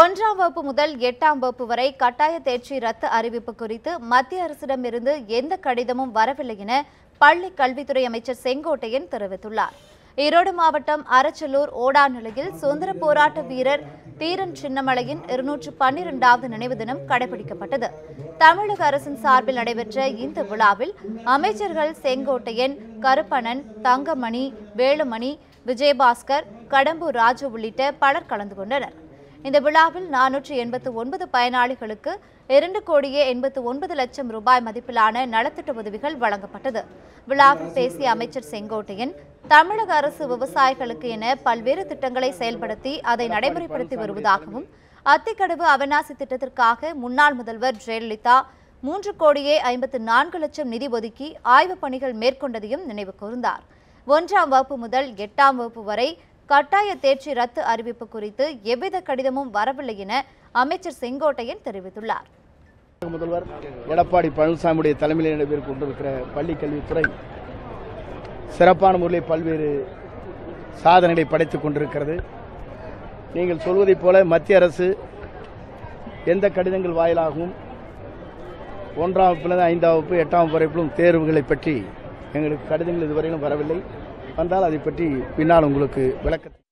ஒன்றாம் வகுப்பு முதல் எட்டாம் வகுப்பு வரை கட்டாய தேர்ச்சி ரத்து அறிவிப்பு குறித்து மத்திய அரசிடமிருந்து எந்த கடிதமும் வரவில்லை என பள்ளி கல்வித்துறை அமைச்சர் செங்கோட்டையன் தெரிவித்துள்ளார். ஈரோடு மாவட்டம் அரச்சலூர் ஓடாநிலையில் சுதந்திர போராட்ட வீரர் தீரன் சின்னமலையின் இருநூற்று பன்னிரெண்டாவது நினைவு தினம் கடைபிடிக்கப்பட்டது. தமிழக அரசின் சார்பில் நடைபெற்ற இந்த விழாவில் அமைச்சர்கள் செங்கோட்டையன் கருப்பணன் தங்கமணி வேலுமணி விஜயபாஸ்கர் கடம்பூர் ராஜு உள்ளிட்ட பலர் கலந்து கொண்டனர். இந்த விழாவில் நானூற்று எண்பத்து ஒன்பது பயனாளிகளுக்கு இரண்டு கோடியே எண்பத்து ஒன்பது லட்சம் ரூபாய் மதிப்பிலான நலத்திட்ட உதவிகள் வழங்கப்பட்டது. விழாவில் பேசிய அமைச்சர் செங்கோட்டையன் தமிழக அரசு விவசாயிகளுக்கு என பல்வேறு திட்டங்களை செயல்படுத்தி அதை நடைமுறைப்படுத்தி வருவதாகவும் அத்திக்கடவு அவிநாசி திட்டத்திற்காக முன்னாள் முதல்வர் ஜெயலலிதா மூன்று கோடியே ஐம்பத்து நான்கு லட்சம் நிதி ஒதுக்கி ஆய்வுப் பணிகள் மேற்கொண்டதையும் நினைவு கூர்ந்தார். ஒன்றாம் வகுப்பு முதல் எட்டாம் வகுப்பு வரை கட்டாய தேர்ச்சி ரத்து அறிவிப்பு குறித்து எவ்வித கடிதமும் வரவில்லை என அமைச்சர் செங்கோட்டையன் தெரிவித்துள்ளார். முதல்வர் எடப்பாடி பழனிசாமியுடைய தலைமையில் நடைபெற்றுக் கொண்டிருக்கிற பள்ளி கல்வித்துறை சிறப்பான முறையில் பல்வேறு சாதனைகளை படைத்துக் கொண்டிருக்கிறது. நீங்கள் சொல்வதைப் போல மத்திய அரசு எந்த கடிதங்கள் வாயிலாகவும் ஒன்றாம் வகுப்பிலிருந்து ஐந்தாம் வகுப்பு எட்டாம் வகுப்பு வரைக்கும் தேர்வுகளை பற்றி எங்களுக்கு கடிதங்கள் இதுவரையிலும் வரவில்லை. வந்தால் அதை பற்றி பின்னால் உங்களுக்கு விளக்கத்தை